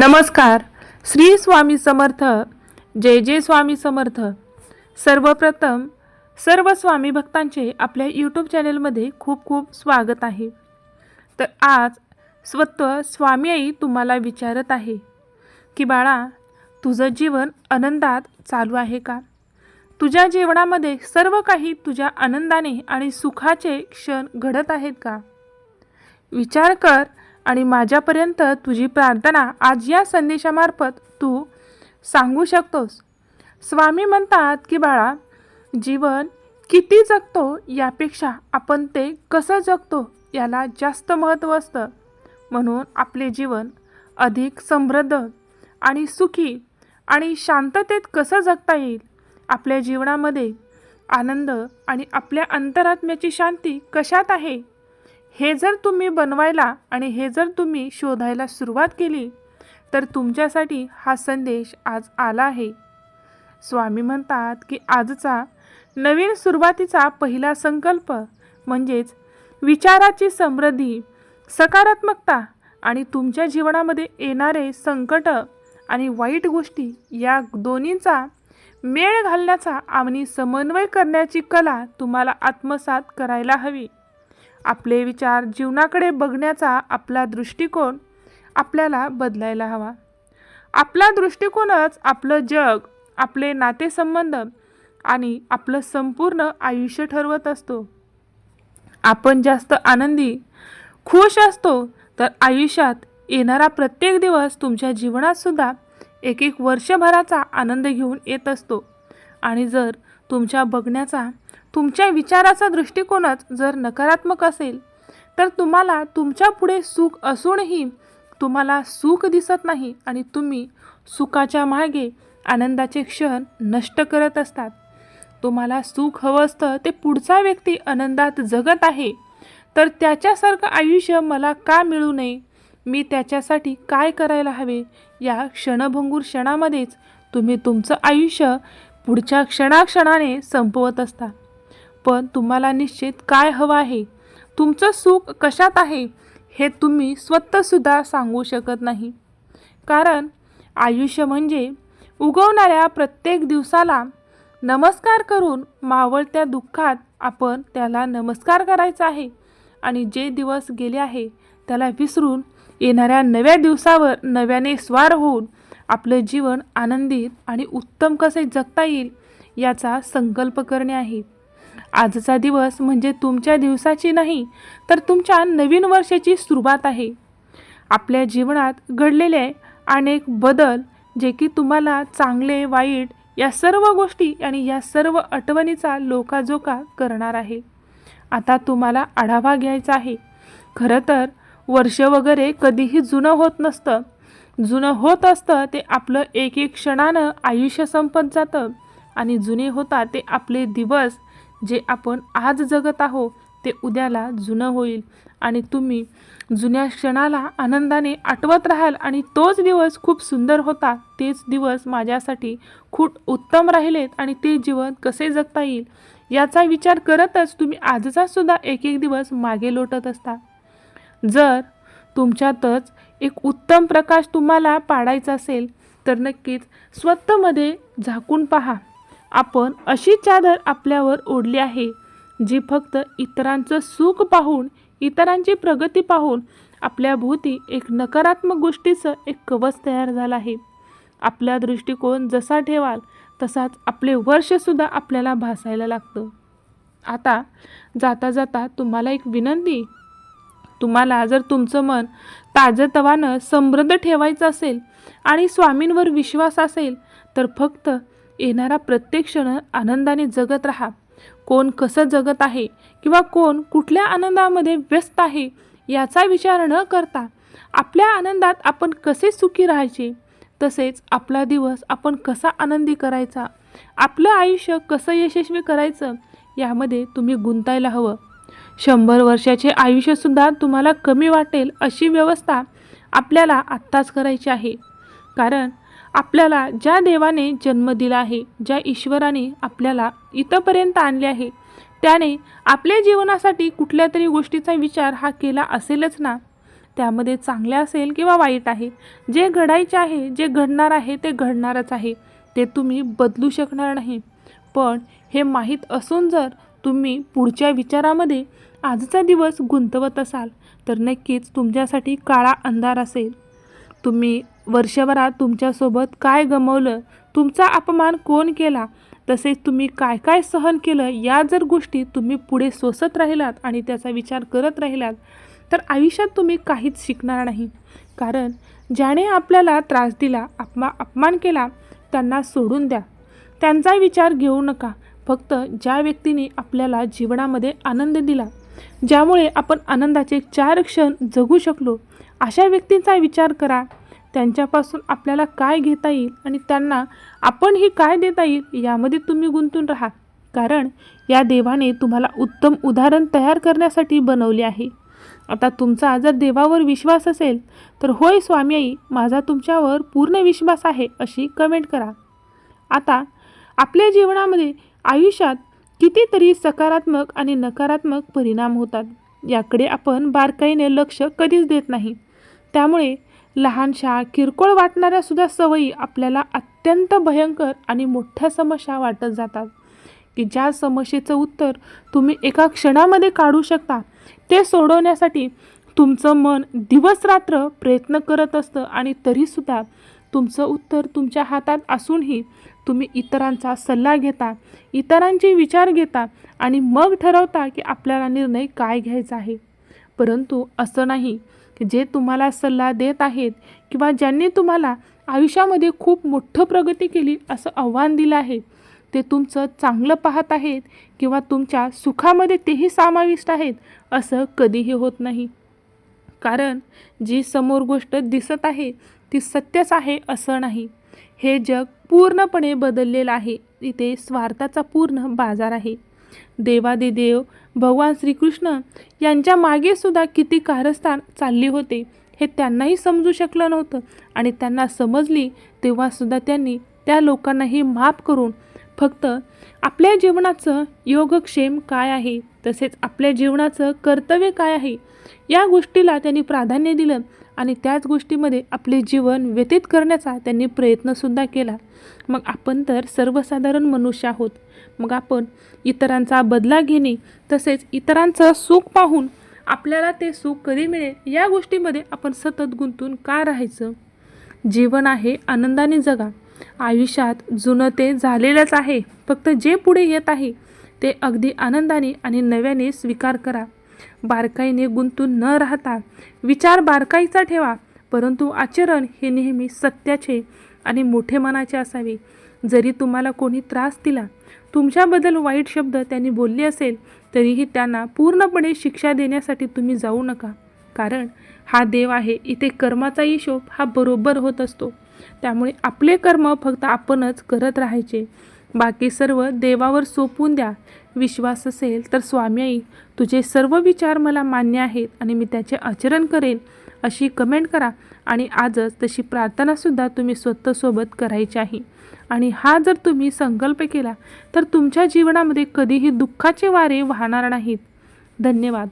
नमस्कार. श्री स्वामी समर्थ. जय जय स्वामी समर्थ. सर्वप्रथम सर्व स्वामी भक्तांचे आपल्या यूट्यूब चॅनलमध्ये खूप खूप स्वागत आहे. तर आज स्वतः स्वामी आई तुम्हाला विचारत आहे की बाळा तुझं जीवन आनंदात चालू आहे का? तुझ्या जीवनामध्ये सर्व काही तुझ्या आनंदाने आणि सुखाचे क्षण घडत आहेत का? विचार कर आणि माझ्यापर्यंत तुझी प्रार्थना आज या संदेशामार्फत तू सांगू शकतोस. स्वामी म्हणतात की बाळा जीवन किती जगतो यापेक्षा आपण ते कसं जगतो याला जास्त महत्त्व असतं. म्हणून आपले जीवन अधिक समृद्ध आणि सुखी आणि शांततेत कसं जगता येईल आपल्या जीवनामध्ये आनंद आणि आपल्या अंतरात्म्याची शांती कशात आहे? हे जर तुम्ही बनवायला आणि हे जर तुम्ही शोधायला सुरुवात केली तर तुमच्यासाठी हा संदेश आज आला आहे. स्वामी म्हणतात की आजचा नवीन सुरुवातीचा पहिला संकल्प म्हणजेच विचाराची समृद्धी सकारात्मकता आणि तुमच्या जीवनामध्ये येणारे संकट आणि वाईट गोष्टी या दोन्हींचा मेळ घालण्याचा आणि समन्वय करण्याची कला तुम्हाला आत्मसात करायला हवी. आपले विचार जीवनाकडे बघण्याचा आपला दृष्टिकोन आपल्याला बदलायला हवा. आपला दृष्टिकोनच आपलं जग आपले नातेसंबंध आणि आपलं संपूर्ण आयुष्य ठरवत असतो. आपण जास्त आनंदी खुश असतो तर आयुष्यात येणारा प्रत्येक दिवस तुमच्या जीवनातसुद्धा एक एक वर्षभराचा आनंद घेऊन येत असतो. आणि जर तुमच्या बघण्याचा तुमच्या विचाराचा दृष्टिकोनच जर नकारात्मक असेल तर तुम्हाला तुमच्यापुढे सुख असूनही तुम्हाला सुख दिसत नाही आणि तुम्ही सुखाच्या मागे आनंदाचे क्षण नष्ट करत असतात. तुम्हाला सुख हवं असतं ते पुढचा व्यक्ती आनंदात जगत आहे. तर त्याच्यासारखं आयुष्य मला का मिळू नये? मी त्याच्यासाठी काय करायला हवे? या क्षणभंगूर क्षणामध्येच तुम्ही तुमचं आयुष्य पुढच्या क्षणाक्षणाने संपवत असता. पण तुम्हाला निश्चित काय हवं आहे? तुमचं सुख कशात आहे? हे तुम्ही स्वतःसुद्धा सांगू शकत नाही. कारण आयुष्य म्हणजे उगवणाऱ्या प्रत्येक दिवसाला नमस्कार करून मावळत्या दुःखात आपण त्याला नमस्कार करायचा आहे. आणि जे दिवस गेले आहे त्याला विसरून येणाऱ्या नव्या दिवसावर नव्याने स्वार होऊन आपलं जीवन आनंदित आणि उत्तम कसे जगता येईल याचा संकल्प करणे आहे. आजचा दिवस म्हणजे तुमच्या दिवसाची नाही तर तुमच्या नवीन वर्षाची सुरुवात आहे. आपल्या जीवनात घडलेले अनेक बदल जे की तुम्हाला चांगले वाईट या सर्व गोष्टी आणि या सर्व आठवणीचा लोकाजोका करणार आहे. आता तुम्हाला आढावा घ्यायचा आहे. खरं तर वर्ष वगैरे कधीही जुनं होत नसतं. जुनं होत असतं ते आपलं एक एक क्षणानं आयुष्य संपत जातं आणि जुने होतात ते आपले दिवस जे आपण आज जगत आहो ते उद्याला जुनं होईल. आणि तुम्ही जुन्या क्षणाला आनंदाने आठवत राहाल आणि तोच दिवस खूप सुंदर होता तेच दिवस माझ्यासाठी खूप उत्तम राहिलेत आणि ते जीवन कसे जगता येईल याचा विचार करतच तुम्ही आजचा सुद्धा एक एक दिवस मागे लोटत असता. जर तुमच्यातच एक उत्तम प्रकाश तुम्हाला पाडायचा असेल तर नक्कीच स्वतःमध्ये झाकून पहा. आपण अशी चादर आपल्यावर ओढली आहे जी फक्त इतरांचं सुख पाहून इतरांची प्रगती पाहून आपल्या भोवती एक नकारात्मक गोष्टीचं एक कवच तयार झालं आहे. आपला दृष्टिकोन जसा ठेवाल तसाच आपले वर्षसुद्धा आपल्याला भासायला लागतं. आता जाता जाता तुम्हाला एक विनंती. तुम्हाला जर तुमचं मन ताजंतवानं समृद्ध ठेवायचं असेल आणि स्वामींवर विश्वास असेल तर फक्त येणारा प्रत्येक क्षण आनंदाने जगत राहा. कोण कसं जगत आहे किंवा कोण कुठल्या आनंदामध्ये व्यस्त आहे याचा विचार न करता आपल्या आनंदात आपण कसे सुखी राहायचे? तसेच आपला दिवस आपण कसा आनंदी करायचा? आपलं आयुष्य कसं यशस्वी करायचं? यामध्ये तुम्ही गुंतायला हवं. शंभर वर्षाचे आयुष्यसुद्धा तुम्हाला कमी वाटेल अशी व्यवस्था आपल्याला आत्ताच करायची आहे. कारण आपल्याला ज्या देवाने जन्म दिला आहे ज्या ईश्वराने आपल्याला इथंपर्यंत आणले आहे त्याने आपल्या जीवनासाठी कुठल्या तरी गोष्टीचा विचार हा केला असेलच ना? त्यामध्ये चांगले असेल किंवा वाईट आहे? जे घडायचे आहे जे घडणार आहे ते घडणारच आहे. ते तुम्ही बदलू शकणार नाही. पण हे माहीत असून जर तुम्ही पुढच्या विचारामध्ये आजचा दिवस गुंतवत असाल तर नक्कीच तुमच्यासाठी काळा अंधार असेल. तुम्ही वर्षभरात तुमच्यासोबत काय गमवलं? तुमचा अपमान कोण केला? तसेच तुम्ही काय काय सहन केलं? या जर गोष्टी तुम्ही पुढे सोसत राहिलात आणि त्याचा विचार करत राहिलात तर आयुष्यात तुम्ही काहीच शिकणार नाही. कारण ज्याने आपल्याला त्रास दिला अपमा अपमान केला त्यांना सोडून द्या. त्यांचा विचार घेऊ नका. फक्त ज्या व्यक्तीने आपल्याला जीवनामध्ये आनंद दिला ज्यामुळे आपण आनंदाचे चार क्षण जगू शकलो अशा व्यक्तींचा विचार करा. त्यांच्यापासून आपल्याला काय घेता येईल आणि त्यांना आपणही काय देता येईल यामध्ये तुम्ही गुंतून राहा. कारण या देवाने तुम्हाला उत्तम उदाहरण तयार करण्यासाठी बनवले आहे. आता तुमचा जर देवावर विश्वास असेल तर होय स्वामी आई माझा तुमच्यावर पूर्ण विश्वास आहे अशी कमेंट करा. आता आपल्या जीवनामध्ये आयुष्यात कितीतरी सकारात्मक आणि नकारात्मक परिणाम होतात. याकडे आपण बारकाईने लक्ष कधीच देत नाही. त्यामुळे लहानशा किरकोळ वाटणाऱ्या सुद्धा सवयी आपल्याला अत्यंत भयंकर आणि मोठ्या समस्या वाटत जातात. की ज्या समस्येचं उत्तर तुम्ही एका क्षणामध्ये काढू शकता ते सोडवण्यासाठी तुमचं मन दिवसरात्र प्रयत्न करत असतं आणि तरीसुद्धा तुमचं उत्तर तुमच्या हातात असूनही तुम्ही इतरांचा सल्ला घेता इतरांचे विचार घेता आणि मग ठरवता की आपल्याला निर्णय काय घ्यायचा आहे. परंतु असं नाही. जे तुम्हाला सल्ला देत आहेत किंवा ज्यांनी तुम्हाला आयुष्यामध्ये खूप मोठं प्रगती केली असं आव्हान दिलं आहे ते तुमचं चांगलं पाहत आहेत किंवा तुमच्या सुखामध्ये तेही समाविष्ट आहेत असं कधीही होत नाही. कारण जी समोर गोष्ट दिसत आहे ती सत्यच आहे असं नाही. हे जग पूर्णपणे बदललेलं आहे. इथे स्वार्थाचा पूर्ण बाजार आहे. देवादिदेव भगवान श्रीकृष्ण यांच्या मागे सुद्धा किती कारस्थान चालली होते हे त्यांनाही समजू शकलं नव्हतं. आणि त्यांना समजली तेव्हासुद्धा त्यांनी त्या लोकांनाही माफ करून फक्त आपल्या जीवनाचं योगक्षेम काय आहे तसेच आपल्या जीवनाचं कर्तव्य काय आहे या गोष्टीला त्यांनी प्राधान्य दिलं. आणि त्याच गोष्टीमध्ये आपले जीवन व्यतीत करण्याचा त्यांनी प्रयत्नसुद्धा केला. मग आपण तर सर्वसाधारण मनुष्य आहोत. मग आपण इतरांचा बदला घेणे तसेच इतरांचं सुख पाहून आपल्याला ते सुख कधी मिळेल या गोष्टीमध्ये आपण सतत गुंतून का राहायचं? जीवन आहे आनंदाने जगा. आयुष्यात जुनं ते झालेलंच आहे. फक्त जे पुढे येत आहे ते अगदी आनंदाने आणि नव्याने स्वीकार करा. बारकाईने गुंतून न राहता विचार बारकाईचा ठेवा परंतु आचरण हे नेहमी सत्याचे आणि मोठे मनाचे असावे. जरी तुम्हाला कोणी त्रास दिला तुमच्याबद्दल वाईट शब्द त्यांनी बोलले असेल तरीही त्यांना पूर्णपणे शिक्षा देण्यासाठी तुम्ही जाऊ नका. कारण हा देव आहे इथे कर्माचा हिशोब हा बरोबर होत असतो. त्यामुळे आपले कर्म फक्त आपणच करत राहायचे. बाकी सर्व देवावर सोपून द्या विश्वास असेल तर स्वामी आई तुझे सर्व विचार मला मान्य आहेत आणि मी त्याचे आचरण करेन अशी कमेंट करा. आणि आजच तशी प्रार्थनासुद्धा तुम्ही स्वतःसोबत करायची आहे. आणि हा जर तुम्ही संकल्प केला तर तुमच्या जीवनामध्ये कधीही दुःखाचे वारे वाहणार नाहीत. धन्यवाद.